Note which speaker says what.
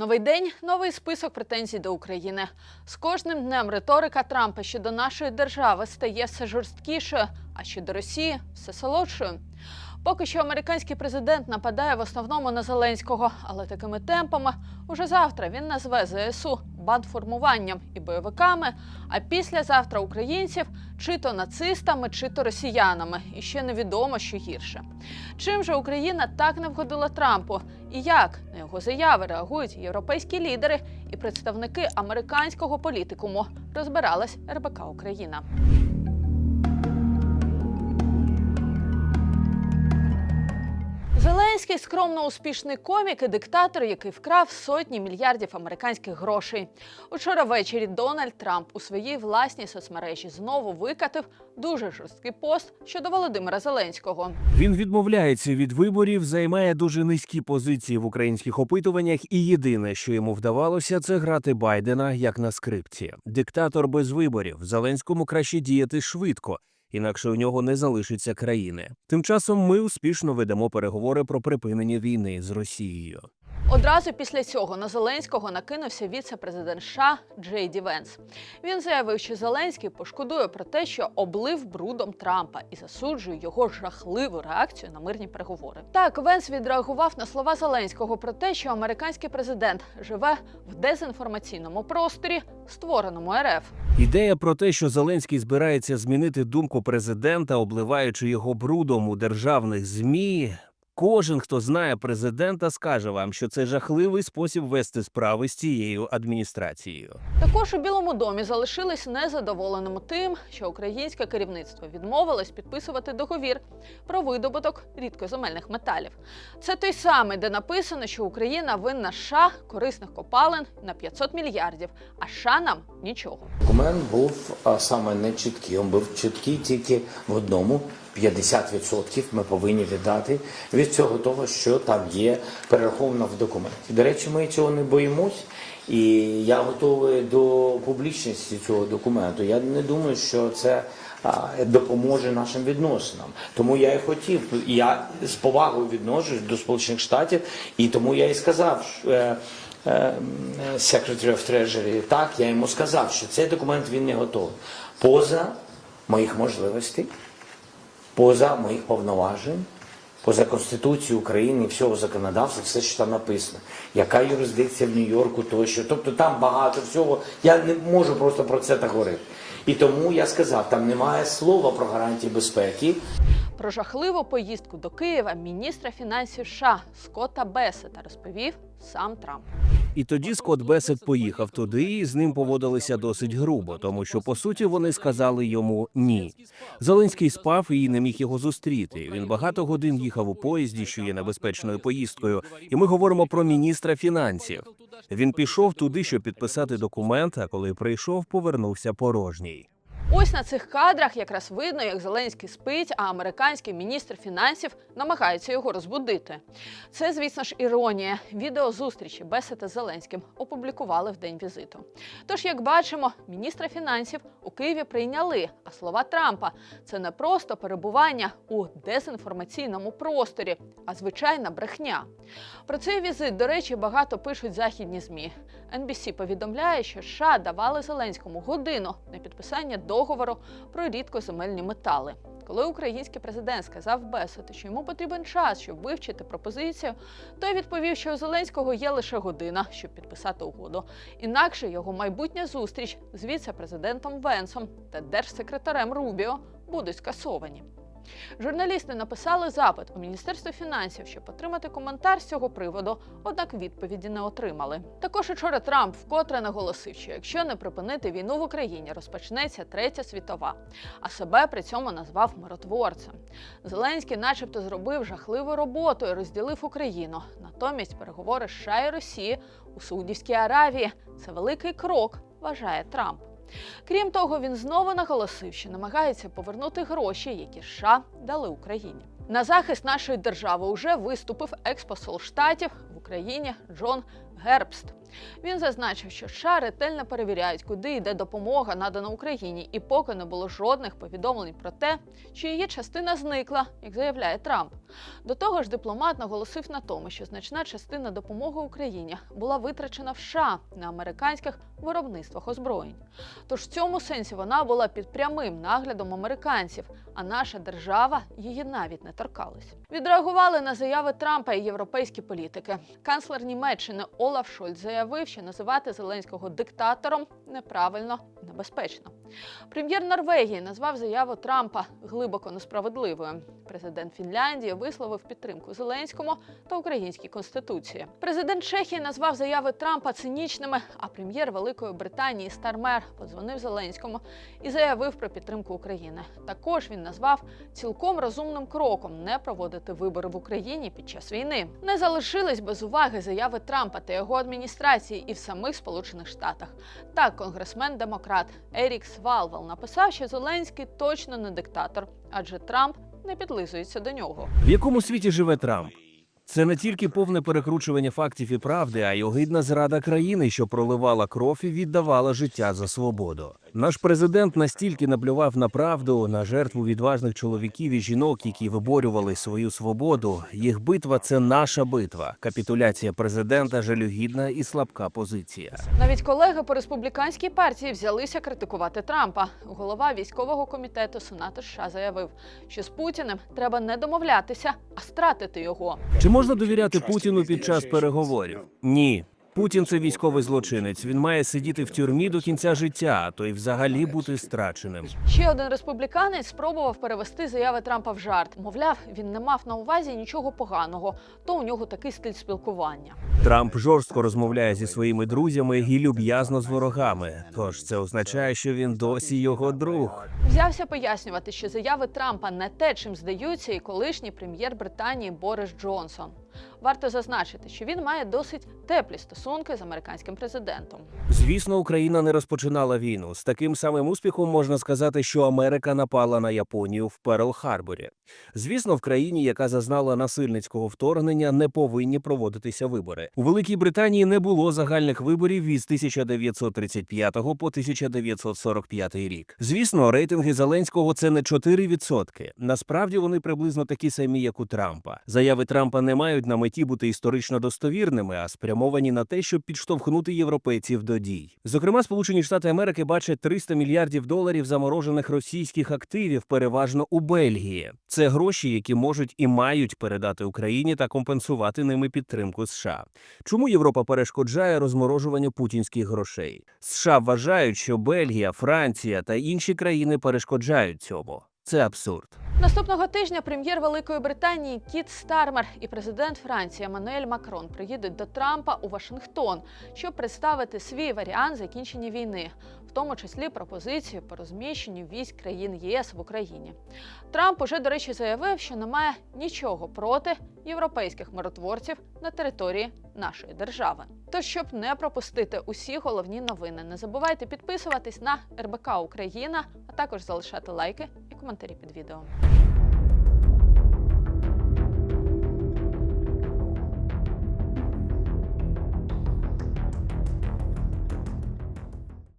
Speaker 1: Новий день, новий список претензій до України. З кожним днем риторика Трампа щодо нашої держави стає все жорсткішою, а щодо Росії все солодшою. Поки що американський президент нападає в основному на Зеленського, але такими темпами уже завтра він назве ЗСУ бандформуванням і бойовиками. А післязавтра українців чи то нацистами, чи то росіянами. І ще невідомо, що гірше. Чим же Україна так не вгодила Трампу? І як на його заяви реагують європейські лідери і представники американського політикуму? Розбиралась РБК Україна. Зеленський скромно успішний комік і диктатор, який вкрав сотні мільярдів американських грошей. Учора ввечері Дональд Трамп у своїй власній соцмережі знову викатив дуже жорсткий пост щодо Володимира Зеленського.
Speaker 2: Він відмовляється від виборів, займає дуже низькі позиції в українських опитуваннях, і єдине, що йому вдавалося, це грати Байдена як на скрипці. Диктатор без виборів. Зеленському краще діяти швидко. Інакше у нього не залишиться країни. Тим часом ми успішно ведемо переговори про припинення війни з Росією.
Speaker 1: Одразу після цього на Зеленського накинувся віце-президент США Джей Ді Венс. Він заявив, що Зеленський пошкодує про те, що облив брудом Трампа і засуджує його жахливу реакцію на мирні переговори. Так, Венс відреагував на слова Зеленського про те, що американський президент живе в дезінформаційному просторі, створеному РФ.
Speaker 2: Ідея про те, що Зеленський збирається змінити думку президента, обливаючи його брудом у державних змі. Кожен, хто знає президента, скаже вам, що це жахливий спосіб вести справи з цією адміністрацією.
Speaker 1: Також у Білому домі залишились незадоволеними тим, що українське керівництво відмовилось підписувати договір про видобуток рідкоземельних металів. Це той самий, де написано, що Україна винна США корисних копалин на 500 мільярдів, а США нам нічого.
Speaker 3: Документ був а, саме не чіткий. Він був чіткий тільки в одному. 50% ми повинні віддати від цього того, що там є перераховано в документі. До речі, ми цього не боїмось, і я готовий до публічності цього документу. Я не думаю, що це допоможе нашим відносинам. Тому я і хотів. Я з повагою відношусь до Сполучених Штатів, і тому я і сказав. е, е, Secretary of Treasury, так, я йому сказав, що цей документ він не готовий. Поза моїх можливостей, поза моїх повноважень, поза Конституцією України і всього законодавства, все, що там написано. Яка юрисдикція в Нью-Йорку, тощо. Тобто там багато всього. Я не можу просто про це так говорити. І тому я сказав, там немає слова про гарантії безпеки.
Speaker 1: Про жахливу поїздку до Києва міністра фінансів США Скотта Бесета розповів сам Трамп.
Speaker 2: І тоді Скотт Бесет поїхав туди, і з ним поводилися досить грубо, тому що по суті вони сказали йому ні. Зеленський спав і не міг його зустріти. Він багато годин їхав у поїзді, що є небезпечною поїздкою. І ми говоримо про міністра фінансів. Він пішов туди, щоб підписати документ. А коли прийшов, повернувся порожній.
Speaker 1: Ось на цих кадрах якраз видно, як Зеленський спить, а американський міністр фінансів намагається його розбудити. Це, звісно ж, іронія. Відео зустрічі Бесета з Зеленським опублікували в день візиту. Тож, як бачимо, міністра фінансів у Києві прийняли. А слова Трампа це не просто перебування у дезінформаційному просторі, а звичайна брехня. Про цей візит, до речі, багато пишуть західні змі. NBC повідомляє, що США давали Зеленському годину на підписання договору про рідкоземельні метали. Коли український президент сказав Бесету, що йому потрібен час, щоб вивчити пропозицію, той відповів, що у Зеленського є лише година, щоб підписати угоду. Інакше його майбутня зустріч з віце-президентом Венсом та держсекретарем Рубіо будуть скасовані. Журналісти написали запит у Міністерство фінансів, щоб отримати коментар з цього приводу, однак відповіді не отримали. Також учора Трамп вкотре наголосив, що якщо не припинити війну в Україні, розпочнеться третя світова, а себе при цьому назвав миротворцем. Зеленський, начебто, зробив жахливу роботу і розділив Україну. Натомість переговори США і Росії у Саудівській Аравії це великий крок, вважає Трамп. Крім того, він знову наголосив, що намагається повернути гроші, які США дали Україні. На захист нашої держави уже виступив експосол штатів в Україні Джон Гербст. Він зазначив, що США ретельно перевіряють, куди йде допомога надана Україні, і поки не було жодних повідомлень про те, що її частина зникла, як заявляє Трамп. До того ж, дипломат наголосив на тому, що значна частина допомоги Україні була витрачена в США на американських виробництвах озброєнь. Тож в цьому сенсі вона була під прямим наглядом американців, а наша держава її навіть не торкалась. Відреагували на заяви Трампа і європейські політики. Канцлер Німеччини Олаф Шольц заявив, що називати Зеленського диктатором неправильно небезпечно. Прем'єр Норвегії назвав заяву Трампа глибоко несправедливою. Президент Фінляндії висловив підтримку Зеленському та українській конституції. Президент Чехії назвав заяви Трампа цинічними. А прем'єр Великої Британії Стармер подзвонив Зеленському і заявив про підтримку України. Також він назвав цілком розумним кроком не проводити вибори в Україні під час війни. Не залишились без уваги заяви Трампа та його адміністрації і в самих Сполучених Штатах. Так, конгресмен-демократ Ерік Свалвел написав, що Зеленський точно не диктатор, адже Трамп не підлизується до нього.
Speaker 2: В якому світі живе Трамп? Це не тільки повне перекручування фактів і правди, а й огидна зрада країни, що проливала кров і віддавала життя за свободу. Наш президент настільки наплював на правду, на жертву відважних чоловіків і жінок, які виборювали свою свободу. Їх битва це наша битва. Капітуляція президента жалюгідна і слабка позиція.
Speaker 1: Навіть колеги по республіканській партії взялися критикувати Трампа. Голова військового комітету Сенату США заявив, що з Путіним треба не домовлятися, а стратити його.
Speaker 2: Чи можна довіряти Путіну під час переговорів? Ні. Путін це військовий злочинець. Він має сидіти в тюрмі до кінця життя, а то й взагалі бути страченим.
Speaker 1: Ще один республіканець спробував перевести заяви Трампа в жарт. Мовляв, він не мав на увазі нічого поганого, то у нього такий стиль спілкування.
Speaker 2: Трамп жорстко розмовляє зі своїми друзями і люб'язно з ворогами. Тож це означає, що він досі його друг.
Speaker 1: Взявся пояснювати, що заяви Трампа не те, чим здаються, і колишній прем'єр Британії Борис Джонсон. Варто зазначити, що він має досить теплі стосунки з американським президентом.
Speaker 2: Звісно, Україна не розпочинала війну. З таким самим успіхом можна сказати, що Америка напала на Японію в Перл-Харборі. Звісно, в країні, яка зазнала насильницького вторгнення, не повинні проводитися вибори. У Великій Британії не було загальних виборів із 1935 по 1945 рік. Звісно, рейтинги Зеленського це не 4%. Насправді вони приблизно такі самі, як у Трампа. Заяви Трампа не мають на меті бути історично достовірними, а спрямовані на те, щоб підштовхнути європейців до дій. Зокрема, Сполучені Штати Америки бачать 300 мільярдів доларів заморожених російських активів, переважно у Бельгії. Це гроші, які можуть і мають передати Україні та компенсувати ними підтримку США. Чому Європа перешкоджає розморожуванню путінських грошей? США вважають, що Бельгія, Франція та інші країни перешкоджають цьому. Це абсурд.
Speaker 1: Наступного тижня прем'єр Великої Британії Кіт Стармер і президент Франції Еммануель Макрон приїдуть до Трампа у Вашингтон, щоб представити свій варіант закінчення війни, в тому числі пропозицію по розміщенню військ країн ЄС в Україні. Трамп уже, до речі, заявив, що не має нічого проти європейських миротворців на території нашої держави. Тож, щоб не пропустити усі головні новини, не забувайте підписуватись на РБК Україна, а також залишати лайки коментарі під відео.